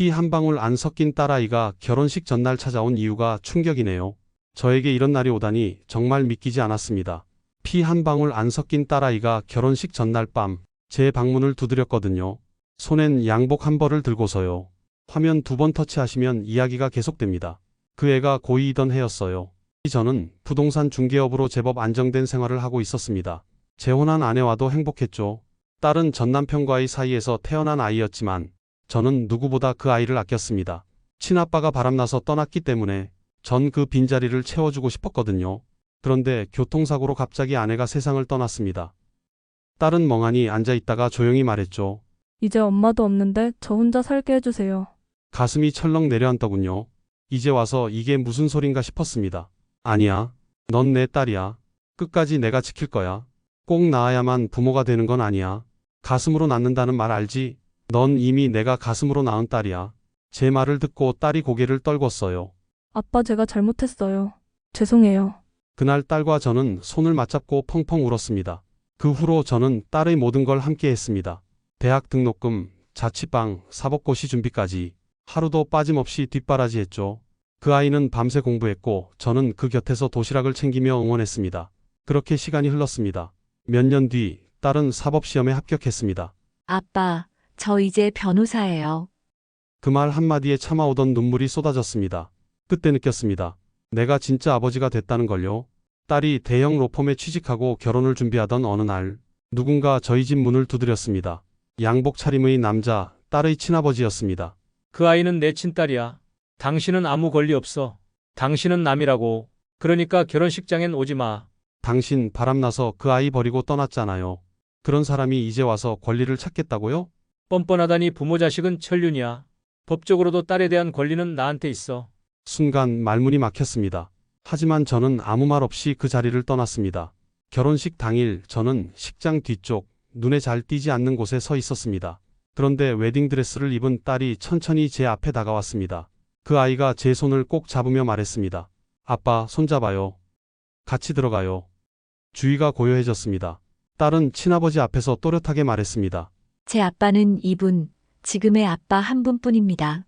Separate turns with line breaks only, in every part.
피 한 방울 안 섞인 딸아이가 결혼식 전날 찾아온 이유가 충격이네요. 저에게 이런 날이 오다니 정말 믿기지 않았습니다. 피 한 방울 안 섞인 딸아이가 결혼식 전날 밤 제 방문을 두드렸거든요. 손엔 양복 한 벌을 들고서요. 화면 두 번 터치하시면 이야기가 계속됩니다. 그 애가 고이이던 해였어요. 저는 부동산 중개업으로 제법 안정된 생활을 하고 있었습니다. 재혼한 아내와도 행복했죠. 딸은 전 남편과의 사이에서 태어난 아이였지만 저는 누구보다 그 아이를 아꼈습니다. 친아빠가 바람나서 떠났기 때문에 전 그 빈자리를 채워주고 싶었거든요. 그런데 교통사고로 갑자기 아내가 세상을 떠났습니다. 딸은 멍하니 앉아 있다가 조용히 말했죠.
이제 엄마도 없는데 저 혼자 살게 해주세요.
가슴이 철렁 내려앉더군요. 이제 와서 이게 무슨 소린가 싶었습니다. 아니야. 넌 내 딸이야. 끝까지 내가 지킬 거야. 꼭 낳아야만 부모가 되는 건 아니야. 가슴으로 낳는다는 말 알지? 넌 이미 내가 가슴으로 낳은 딸이야. 제 말을 듣고 딸이 고개를 떨궜어요.
아빠 제가 잘못했어요. 죄송해요.
그날 딸과 저는 손을 맞잡고 펑펑 울었습니다. 그 후로 저는 딸의 모든 걸 함께 했습니다. 대학 등록금, 자취방, 사법고시 준비까지 하루도 빠짐없이 뒷바라지 했죠. 그 아이는 밤새 공부했고 저는 그 곁에서 도시락을 챙기며 응원했습니다. 그렇게 시간이 흘렀습니다. 몇 년 뒤 딸은 사법시험에 합격했습니다.
아빠, 저 이제 변호사예요.
그 말 한마디에 참아오던 눈물이 쏟아졌습니다. 그때 느꼈습니다. 내가 진짜 아버지가 됐다는 걸요. 딸이 대형 로펌에 취직하고 결혼을 준비하던 어느 날 누군가 저희 집 문을 두드렸습니다. 양복 차림의 남자, 딸의 친아버지였습니다.
그 아이는 내 친딸이야. 당신은 아무 권리 없어. 당신은 남이라고. 그러니까 결혼식장엔 오지 마.
당신 바람나서 그 아이 버리고 떠났잖아요. 그런 사람이 이제 와서 권리를 찾겠다고요?
뻔뻔하다니 부모 자식은 천륜이야. 법적으로도 딸에 대한 권리는 나한테 있어.
순간 말문이 막혔습니다. 하지만 저는 아무 말 없이 그 자리를 떠났습니다. 결혼식 당일 저는 식장 뒤쪽 눈에 잘 띄지 않는 곳에 서 있었습니다. 그런데 웨딩드레스를 입은 딸이 천천히 제 앞에 다가왔습니다. 그 아이가 제 손을 꼭 잡으며 말했습니다. 아빠, 손잡아요. 같이 들어가요. 주위가 고요해졌습니다. 딸은 친아버지 앞에서 또렷하게 말했습니다.
제 아빠는 이분, 지금의 아빠 한 분뿐입니다.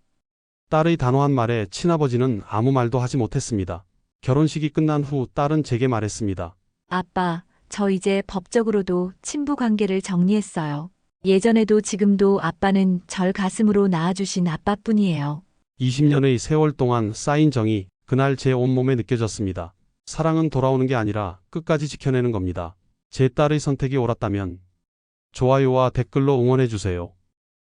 딸의 단호한 말에 친아버지는 아무 말도 하지 못했습니다. 결혼식이 끝난 후 딸은 제게 말했습니다.
아빠, 저 이제 법적으로도 친부 관계를 정리했어요. 예전에도 지금도 아빠는 절 가슴으로 낳아주신 아빠뿐이에요.
20년의 세월 동안 쌓인 정이 그날 제 온몸에 느껴졌습니다. 사랑은 돌아오는 게 아니라 끝까지 지켜내는 겁니다. 제 딸의 선택이 옳았다면 좋아요와 댓글로 응원해주세요.